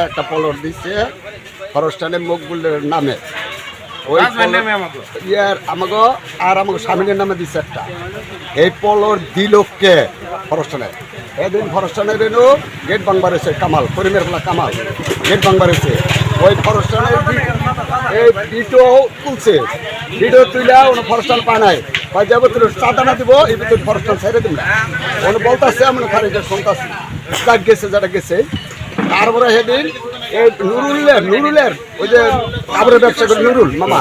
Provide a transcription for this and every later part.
একটা পলর দিচ্ছে ফরস্টানে মকবুলের নামে। ওই ইয়ার আমাকে আর আমাকে নামে দিচ্ছে একটা। এই পলর এদিন গেট কামাল করিমের কামাল। গেট এসে ওই ফরস্টানের বি- এই ভিডিও তুলছে। ভিডিও তুলে ফরস্টান যাব তুই চাঁদা না দিব এই ভিতরে ফরস্টান ছেড়ে দিব না ওনো বলতেছে শুনতেছি যাক গেছে যেটা গেছে। তারপরে সেদিন এই নুরুলের নুরুলের, ওই যে কাপড়ের ব্যবসা করে নুরুল মামা।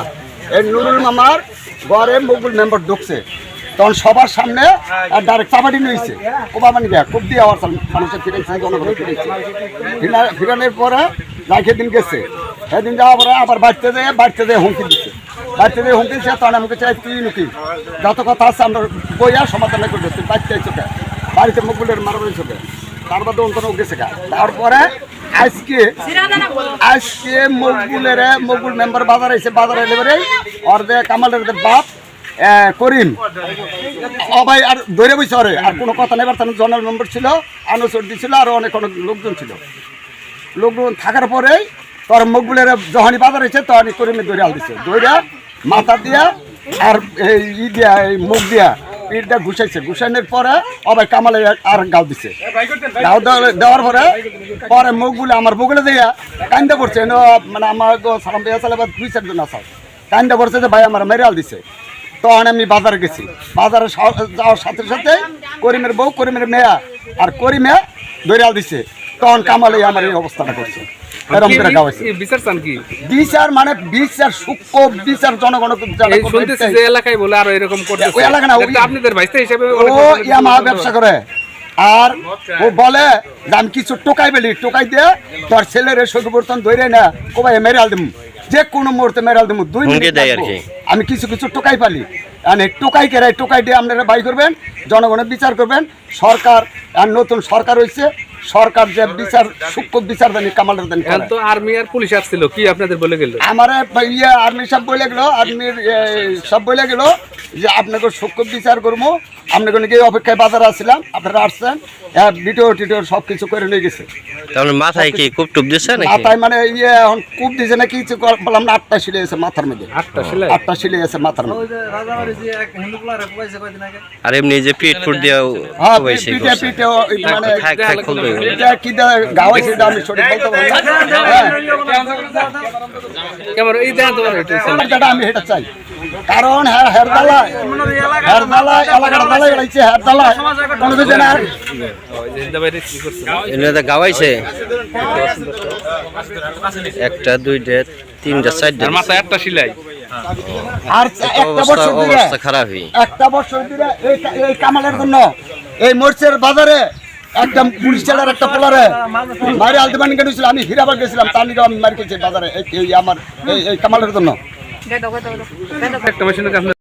এই নুরুল মামার ঘরে মুগুল মেম্বার ঢুকছে। তখন সবার সামনে আর ডাইরেক্ট চাবাটি নিয়েছে। কোবা মানে গিয়া খুব দিয়ে আবার মানুষের ফিরেছে জনগণের ফিরেছে ফিরানোর পরে রাখে দিন গেছে। সেদিন যাওয়ার পরে আবার বাড়তে যেয়ে বাড়তে যেয়ে হুমকি দিচ্ছে বাড়তে যেয়ে হুমকি দিচ্ছে তখন আমাকে চাই তুই নুকি? যত কথা আছে আমরা বইয়া সমাধান করে তুই বাড়তে চোখে বাড়িতে মুগুলের মারবেন চোখে তার বাদে অন্তর গেছে গা। তারপরে আজকে আজকে মকবুলের মকবুল মেম্বার বাজার এসে বাজার এলে পরে অর্ধে কামালের বাপ করিম। অবাই আর ধরে বসে অরে আর কোনো কথা নেবার তার জনাল মেম্বার ছিল আনুসর ছিল আর অনেক অনেক লোকজন ছিল। লোকজন থাকার পরে তোর মকবুলের যখনই বাজার এসে তখনই করিমে দৌড়ে আল দিছে। দৌড়া মাথা দিয়া আর এই ই দিয়া, এই মুখ দিয়া পিঠটা ঘুষাইছে। ঘুষানোর পরে অবাই কামালে আর গাও দিছে। গাও দেওয়ার- পরে পরে মুখ বলে আমার বগুলে দিয়া কান্দা পড়ছে। মানে আমার সালাম দিয়া চালে দুই চারজন আছে। কান্দা পড়ছে যে ভাই আমার মেরাল দিছে। তখন আমি বাজারে গেছি। বাজারে যাওয়ার সাথে সাথে করিমের বউ, করিমের মেয়া আর করিমে দৈরাল দিছে। তখন কামালে আমার এই অবস্থাটা করছে। এরকম করে গাওয়াইছে বিচার চান কি? বিচার মানে বিচার সূক্ষ্ম বিচার জনগণ এই শুনতেছি যে এলাকায় বলে আরও এরকম করতেছে। ওই এলাকা না, আপনাদের ভাইস্তা হিসেবে ও ইয়ামা ব্যবসা করে। আর ও বলে যে আমি কিছু টোকাই বেলি টোকাই দিয়ে তোর ছেলের সখবর্তন ধরে না কোবাই মেরাল দিম। যে কোনো মুহূর্তে মেরাল দিম দুই মিনিট দেয় আর আমি কিছু কিছু টোকাই পালি। মানে টোকাই কেরাই টোকাই দিয়ে আপনারা বাই করবেন জনগণের বিচার করবেন সরকার আর নতুন সরকার হয়েছে সরকার যে বিচার সূক্ষ্ম বিচার দেন কামালের দেন এখন তো আর্মি আর পুলিশ আসছিল কি আপনাদের বলে গেল? আমার ইয়ে আর্মি সব বলে গেল আর্মির সব বলে গেল। যে আপনাকে সূক্ষ্ম বিচার করব। আপনাকে নাকি অপেক্ষায় বাজারে আসছিলাম আপনারা আসছেন ভিডিও টিডিও সব কিছু করে নিয়ে গেছে। তাহলে মাথায় কি খুব টুপ দিচ্ছে নাকি? মাথায় মানে ইয়ে এখন কূপ দিছে না কিছু বললাম না আটটা সিলে আছে মাথার মধ্যে। আটটা সিলে আছে মাথার মধ্যে। আর এমনি যে পিট ফুট দিয়ে হ্যাঁ মানে এটা কি আমি সঠিক বলতে পারব না। হ্যাঁ। এই দেন তোমার একটু আমার যেটা আমি এটা চাই। কারণ হ্যাঁ হেরদালায় হেরদালায় এলাকাটা দালাই রয়েছে হেরদালায় কোনো কিছু না এনে গাওয়াইছে। একটা দুইটা তিনটা চারটা। আর মাথায় একটা সেলাই। আর একটা বছর অবস্থা খারাপ হই একটা বছর ধরে এই এই কামালের জন্য এই মরচের বাজারে একটা পুলিশ চালার একটা পোলারে মারি আলতিমানি গেছিল আমি হীরাবাগ গেছিলাম তার নিকে আমি মারি খেয়েছি বাজারে এই- আমার এই কামালের জন্য। একটা মেশিনের কাছে